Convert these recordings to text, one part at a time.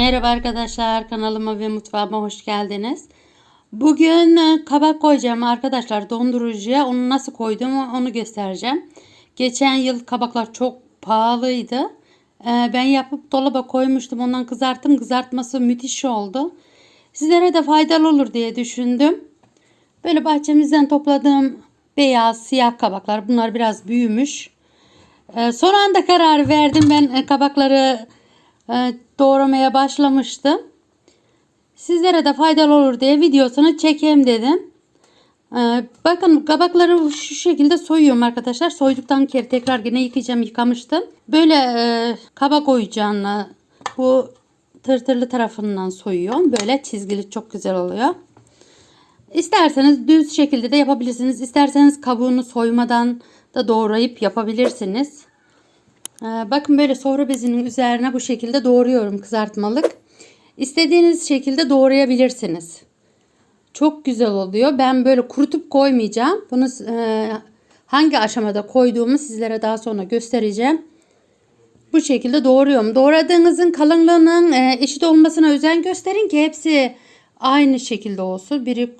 Merhaba arkadaşlar kanalıma ve mutfağıma hoş geldiniz. Bugün e, kabak koyacağım arkadaşlar dondurucuya. Onu nasıl koydum onu göstereceğim. Geçen yıl kabaklar çok pahalıydı. E, Ben yapıp dolaba koymuştum. Ondan kızarttım. Kızartması müthiş oldu. Sizlere de faydalı olur diye düşündüm. Böyle bahçemizden topladığım beyaz siyah kabaklar. Bunlar biraz büyümüş. Ee, son anda karar verdim. Ben e, kabakları e, doğramaya başlamıştım. Sizlere de faydalı olur diye videosunu çekeyim dedim. Ee, bakın kabakları şu şekilde soyuyorum arkadaşlar. Soyduktan kere tekrar yine yıkayacağım. Yıkamıştım. Böyle e, kabak oyuncağına bu tırtırlı tarafından soyuyorum. Böyle çizgili çok güzel oluyor. İsterseniz düz şekilde de yapabilirsiniz. İsterseniz kabuğunu soymadan da doğrayıp yapabilirsiniz. Ee, bakın böyle sofra bezinin üzerine bu şekilde doğruyorum kızartmalık. İstediğiniz şekilde doğrayabilirsiniz. Çok güzel oluyor. Ben böyle kurutup koymayacağım. Bunu e, hangi aşamada koyduğumu sizlere daha sonra göstereceğim. Bu şekilde doğruyorum. Doğradığınızın kalınlığının e, eşit olmasına özen gösterin ki hepsi aynı şekilde olsun. Biri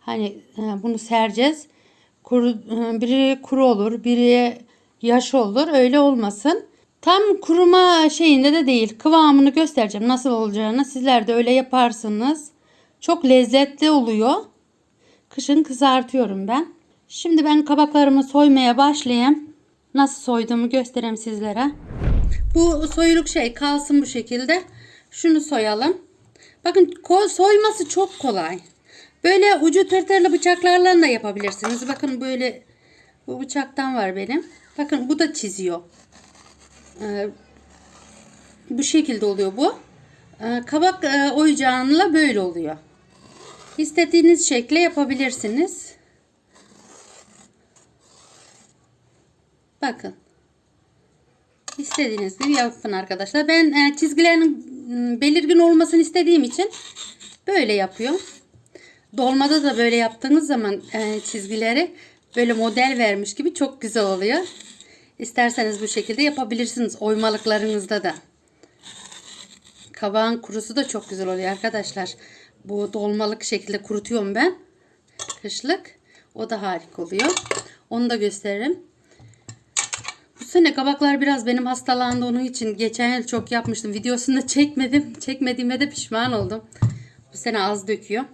hani e, bunu sereceğiz. Kuru, biri kuru olur, biri yaş olur. Öyle olmasın. Tam kuruma şeyinde de değil. Kıvamını göstereceğim nasıl olacağını. Sizler de öyle yaparsınız. Çok lezzetli oluyor. Kışın kızartıyorum ben. Şimdi ben kabaklarımı soymaya başlayayım. Nasıl soyduğumu göstereyim sizlere. Bu soyuluk şey kalsın bu şekilde. Şunu soyalım. Bakın soyması çok kolay. Böyle ucu tırtırlı bıçaklarla da yapabilirsiniz. Bakın böyle bu bıçaktan var benim. Bakın bu da çiziyor. Ee, bu şekilde oluyor bu. Ee, kabak e, oyuncağıyla böyle oluyor. İstediğiniz şekle yapabilirsiniz. Bakın. İstediğiniz gibi yapın arkadaşlar. Ben e, çizgilerin m, belirgin olmasını istediğim için böyle yapıyorum. Dolmada da böyle yaptığınız zaman e, çizgileri böyle model vermiş gibi çok güzel oluyor. İsterseniz bu şekilde yapabilirsiniz oymalıklarınızda da. Kabağın kurusu da çok güzel oluyor arkadaşlar. Bu dolmalık şekilde kurutuyorum ben. Kışlık. O da harika oluyor. Onu da gösteririm. Bu sene kabaklar biraz benim hastalandı onun için geçen yıl çok yapmıştım. Videosunu da çekmedim. Çekmediğime de pişman oldum. Bu sene az döküyor.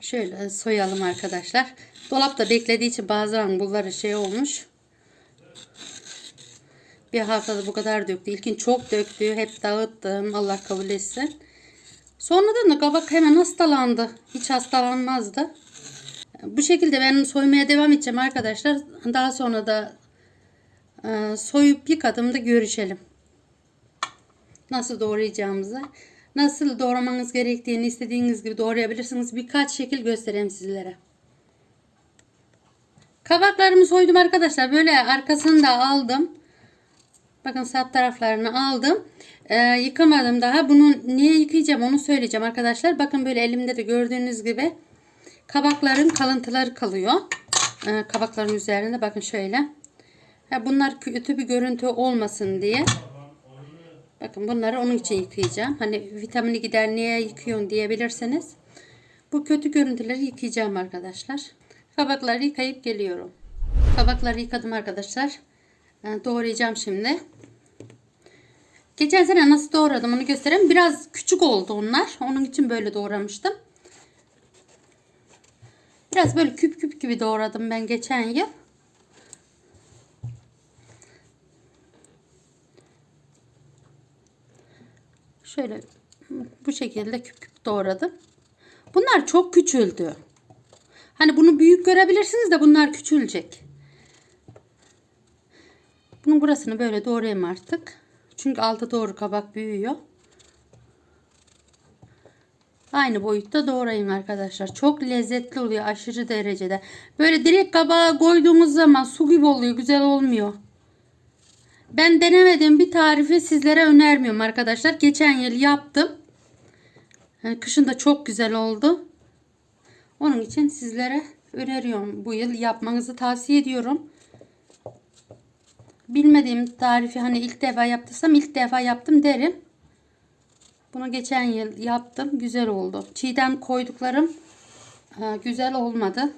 Şöyle soyalım arkadaşlar. Dolapta beklediği için bazen bunları şey olmuş. Bir haftada bu kadar döktü. İlkin çok döktü. Hep dağıttım. Allah kabul etsin. Sonradan da kabak hemen hastalandı. Hiç hastalanmazdı. Bu şekilde ben soymaya devam edeceğim arkadaşlar. Daha sonra da e, soyup yıkadığımda görüşelim. Nasıl doğrayacağımızı. Nasıl doğramanız gerektiğini istediğiniz gibi doğrayabilirsiniz. Birkaç şekil göstereyim sizlere. Kabaklarımı soydum arkadaşlar. Böyle arkasını da aldım. Bakın sap taraflarını aldım. Ee, yıkamadım daha. Bunu niye yıkayacağım onu söyleyeceğim arkadaşlar. Bakın böyle elimde de gördüğünüz gibi kabakların kalıntıları kalıyor. Ee, kabakların üzerinde bakın şöyle. Ha, bunlar kötü bir görüntü olmasın diye. Bakın bunları onun için yıkayacağım. Hani vitamini gider niye yıkıyorsun diyebilirsiniz. Bu kötü görüntüleri yıkayacağım arkadaşlar. Kabakları yıkayıp geliyorum. Kabakları yıkadım arkadaşlar. Ee, Doğrayacağım şimdi. Geçen sene nasıl doğradım onu göstereyim. Biraz küçük oldu onlar. Onun için böyle doğramıştım. Biraz böyle küp küp gibi doğradım ben geçen yıl. Şöyle bu şekilde küp küp doğradım. Bunlar çok küçüldü. Hani bunu büyük görebilirsiniz de bunlar küçülecek. Bunun burasını böyle doğrayayım artık. Çünkü altı doğru kabak büyüyor. Aynı boyutta doğrayın arkadaşlar. Çok lezzetli oluyor aşırı derecede. Böyle direkt kabağa koyduğumuz zaman su gibi oluyor. Güzel olmuyor. Ben denemediğim bir tarifi sizlere önermiyorum arkadaşlar. Geçen yıl yaptım. Yani kışın da çok güzel oldu. Onun için sizlere öneriyorum. Bu yıl yapmanızı tavsiye ediyorum. bilmediğim tarifi hani ilk defa yaptıysam ilk defa yaptım derim. Bunu geçen yıl yaptım. Güzel oldu. Çiğden koyduklarım e, güzel olmadı.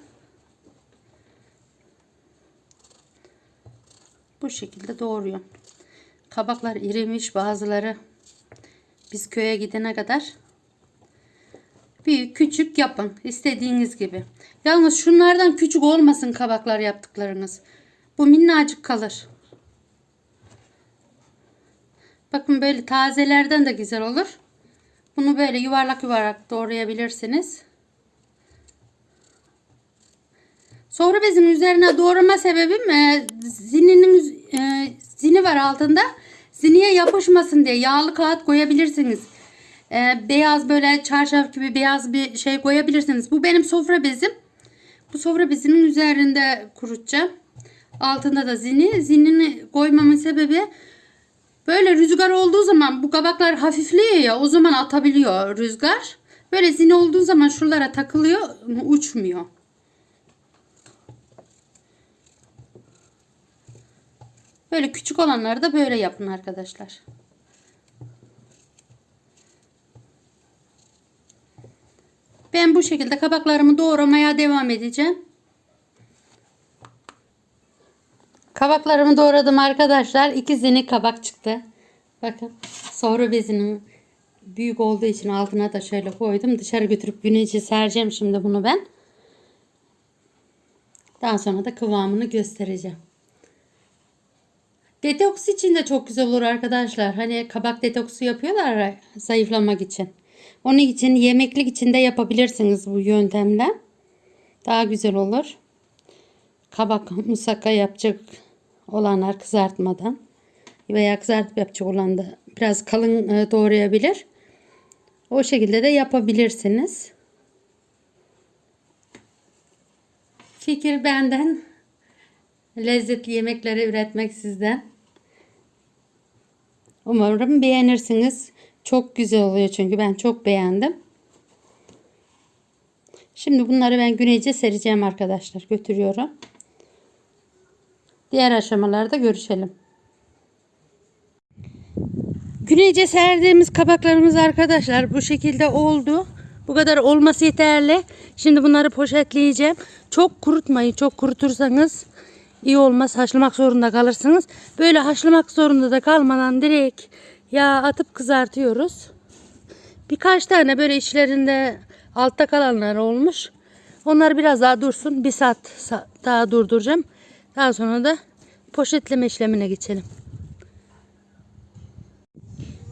Bu şekilde doğruyorum. Kabaklar irimiş bazıları. Biz köye gidene kadar büyük küçük yapın istediğiniz gibi. Yalnız şunlardan küçük olmasın kabaklar yaptıklarınız. Bu minnacık kalır. Bakın böyle tazelerden de güzel olur. Bunu böyle yuvarlak yuvarlak doğrayabilirsiniz. Sonra bezin üzerine doğrama sebebim e, zininin e, zini var altında. Ziniye yapışmasın diye yağlı kağıt koyabilirsiniz. E, beyaz böyle çarşaf gibi beyaz bir şey koyabilirsiniz. Bu benim sofra bezim. Bu sofra bezinin üzerinde kurutacağım. Altında da zini. Zinini koymamın sebebi böyle rüzgar olduğu zaman bu kabaklar hafifliyor ya o zaman atabiliyor rüzgar. Böyle zini olduğu zaman şuralara takılıyor uçmuyor. Böyle küçük olanları da böyle yapın arkadaşlar. Ben bu şekilde kabaklarımı doğramaya devam edeceğim. Kabaklarımı doğradım arkadaşlar. İki zini kabak çıktı. Bakın sonra bezinin büyük olduğu için altına da şöyle koydum. Dışarı götürüp güneşe sereceğim şimdi bunu ben. Daha sonra da kıvamını göstereceğim. Detoks için de çok güzel olur arkadaşlar. Hani kabak detoksu yapıyorlar ya, zayıflamak için. Onun için yemeklik için de yapabilirsiniz bu yöntemle. Daha güzel olur. Kabak musakka yapacak olanlar kızartmadan veya kızartıp yapacak olan da biraz kalın e, doğrayabilir. O şekilde de yapabilirsiniz. Fikir benden. Lezzetli yemekleri üretmek sizden. Umarım beğenirsiniz. Çok güzel oluyor çünkü ben çok beğendim. Şimdi bunları ben güneyce sereceğim arkadaşlar. Götürüyorum. Diğer aşamalarda görüşelim. Güneyce serdiğimiz kabaklarımız arkadaşlar bu şekilde oldu. Bu kadar olması yeterli. Şimdi bunları poşetleyeceğim. Çok kurutmayın. Çok kurutursanız iyi olmaz. Haşlamak zorunda kalırsınız. Böyle haşlamak zorunda da kalmadan direkt yağ atıp kızartıyoruz. Birkaç tane böyle içlerinde altta kalanlar olmuş. Onlar biraz daha dursun. Bir saat sa- daha durduracağım. Daha sonra da poşetleme işlemine geçelim.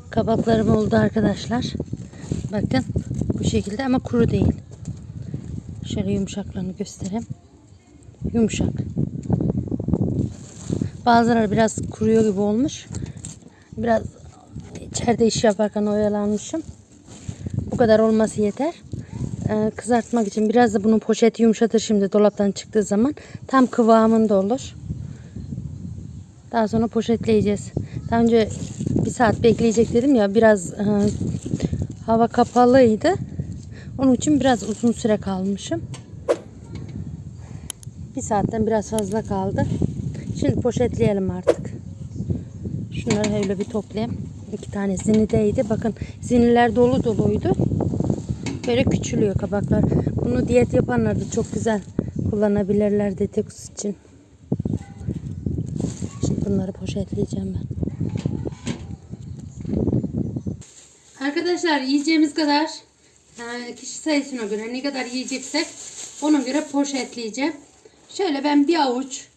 Kabaklarım oldu arkadaşlar. Bakın bu şekilde ama kuru değil. Şöyle yumuşaklığını göstereyim. Yumuşak. Bazıları biraz kuruyor gibi olmuş. Biraz içeride iş yaparken oyalanmışım. Bu kadar olması yeter. Ee, kızartmak için biraz da bunun poşeti yumuşatır şimdi dolaptan çıktığı zaman. Tam kıvamında olur. Daha sonra poşetleyeceğiz. Daha önce bir saat bekleyecek dedim ya biraz e, hava kapalıydı. Onun için biraz uzun süre kalmışım. Bir saatten biraz fazla kaldı. Şimdi poşetleyelim artık. Şunları öyle bir toplayayım. İki tane zinideydi. Bakın ziniler dolu doluydu. Böyle küçülüyor kabaklar. Bunu diyet yapanlar da çok güzel kullanabilirler detoks için. Şimdi bunları poşetleyeceğim ben. Arkadaşlar yiyeceğimiz kadar yani kişi sayısına göre ne kadar yiyeceksek ona göre poşetleyeceğim. Şöyle ben bir avuç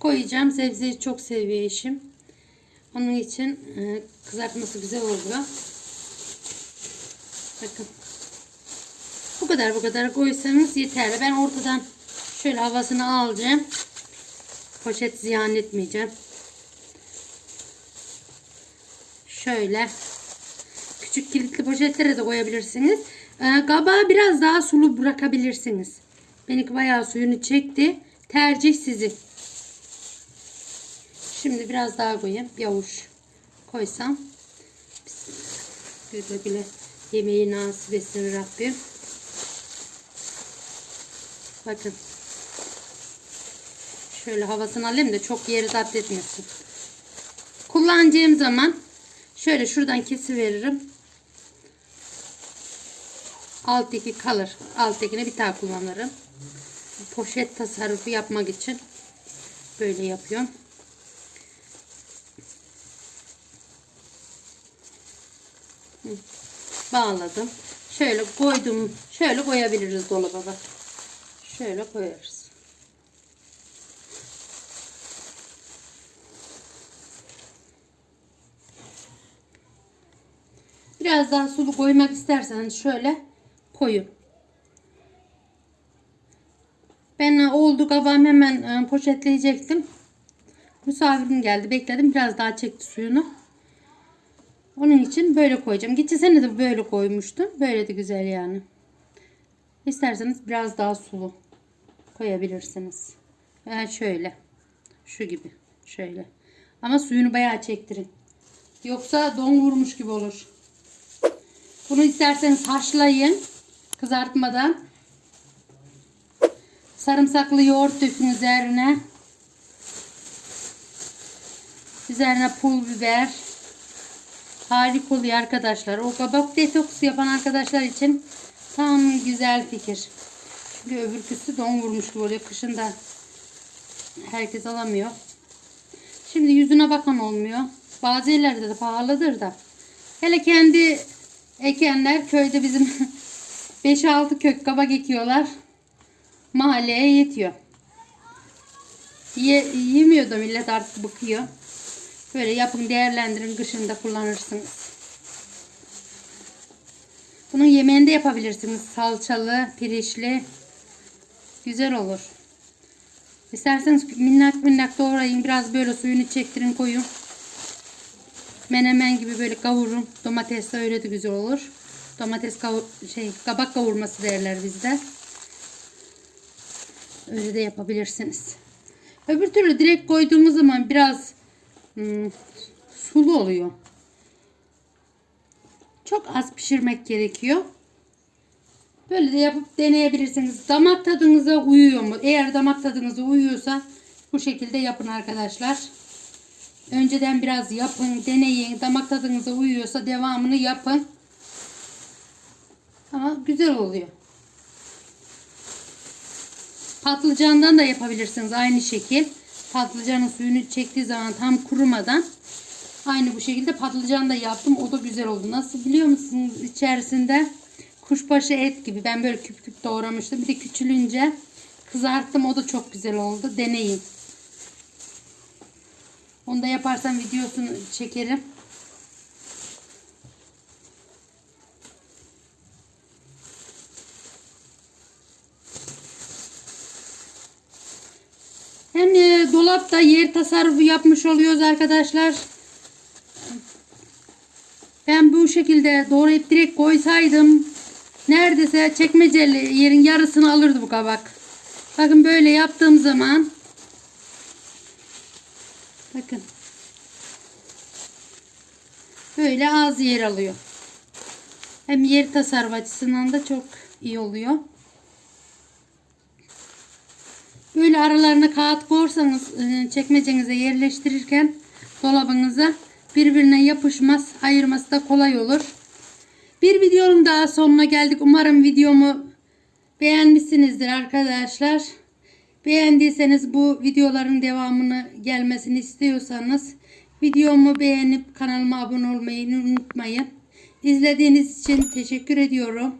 koyacağım. Sebzeyi çok seviyor. Onun için e, kızartması güzel oluyor. Bakın. Bu kadar bu kadar koysanız yeterli. Ben ortadan şöyle havasını alacağım. Poşet ziyan etmeyeceğim. Şöyle. Küçük kilitli poşetlere de koyabilirsiniz. Ee, kabağı biraz daha sulu bırakabilirsiniz. Benimki bayağı suyunu çekti. Tercih sizin. Şimdi biraz daha koyayım. Bir avuç koysam. Güle güle yemeği nasip etsin Rabbim. Bakın. Şöyle havasını alayım da çok yeri zapt etmesin. kullanacağım zaman şöyle şuradan kesiveririm. Alttaki kalır. Alttakini bir daha kullanırım. Poşet tasarrufu yapmak için böyle yapıyorum. Bağladım. Şöyle koydum. Şöyle koyabiliriz dolaba bak. Şöyle koyarız. Biraz daha sulu koymak isterseniz şöyle koyun. Ben oldu kabağım hemen e, poşetleyecektim. Misafirim geldi bekledim biraz daha çekti suyunu. Onun için böyle koyacağım. Geçen sene de böyle koymuştum. Böyle de güzel yani. İsterseniz biraz daha sulu koyabilirsiniz. Yani şöyle. Şu gibi. Şöyle. Ama suyunu bayağı çektirin. Yoksa don vurmuş gibi olur. Bunu isterseniz haşlayın. Kızartmadan. Sarımsaklı yoğurt dökün üzerine. Üzerine pul biber. Harika oluyor arkadaşlar. O kabak detoksu yapan arkadaşlar için tam güzel fikir. Çünkü öbürküsü don vurmuş gibi oluyor. Kışında herkes alamıyor. Şimdi yüzüne bakan olmuyor. Bazı yerlerde de pahalıdır da. Hele kendi ekenler köyde bizim 5-6 kök kabak ekiyorlar. Mahalleye yetiyor. Ye, yemiyor da millet artık bıkıyor. Böyle yapın değerlendirin kışında kullanırsınız. Bunun yemeğini de yapabilirsiniz. Salçalı, pirinçli. Güzel olur. İsterseniz minnak minnak doğrayın. Biraz böyle suyunu çektirin koyun. Menemen gibi böyle kavurun. Domates de öyle de güzel olur. Domates kavur şey kabak kavurması derler bizde. Öyle de yapabilirsiniz. Öbür türlü direkt koyduğumuz zaman biraz hmm, sulu oluyor. Çok az pişirmek gerekiyor. Böyle de yapıp deneyebilirsiniz. Damak tadınıza uyuyor mu? Eğer damak tadınıza uyuyorsa bu şekilde yapın arkadaşlar. Önceden biraz yapın, deneyin. Damak tadınıza uyuyorsa devamını yapın. Ama güzel oluyor. Patlıcandan da yapabilirsiniz aynı şekil. Patlıcanın suyunu çektiği zaman tam kurumadan aynı bu şekilde patlıcan da yaptım. O da güzel oldu. Nasıl biliyor musunuz? İçerisinde kuşbaşı et gibi. Ben böyle küp küp doğramıştım. Bir de küçülünce kızarttım. O da çok güzel oldu. Deneyin. Onu da yaparsam videosunu çekerim. Hem e, dolapta yer tasarrufu yapmış oluyoruz arkadaşlar. Ben bu şekilde doğrayıp direkt koysaydım neredeyse çekmeceli yerin yarısını alırdı bu kabak. Bakın böyle yaptığım zaman bakın böyle az yer alıyor. Hem yer tasarrufu açısından da çok iyi oluyor. Böyle aralarına kağıt koyarsanız e, çekmecenize yerleştirirken dolabınıza birbirine yapışmaz. Ayırması da kolay olur. Bir videonun daha sonuna geldik. Umarım videomu beğenmişsinizdir arkadaşlar. Beğendiyseniz bu videoların devamını gelmesini istiyorsanız videomu beğenip kanalıma abone olmayı unutmayın. İzlediğiniz için teşekkür ediyorum.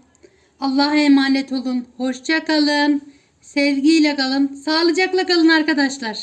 Allah'a emanet olun. Hoşça kalın. Sevgiyle kalın. Sağlıcakla kalın arkadaşlar.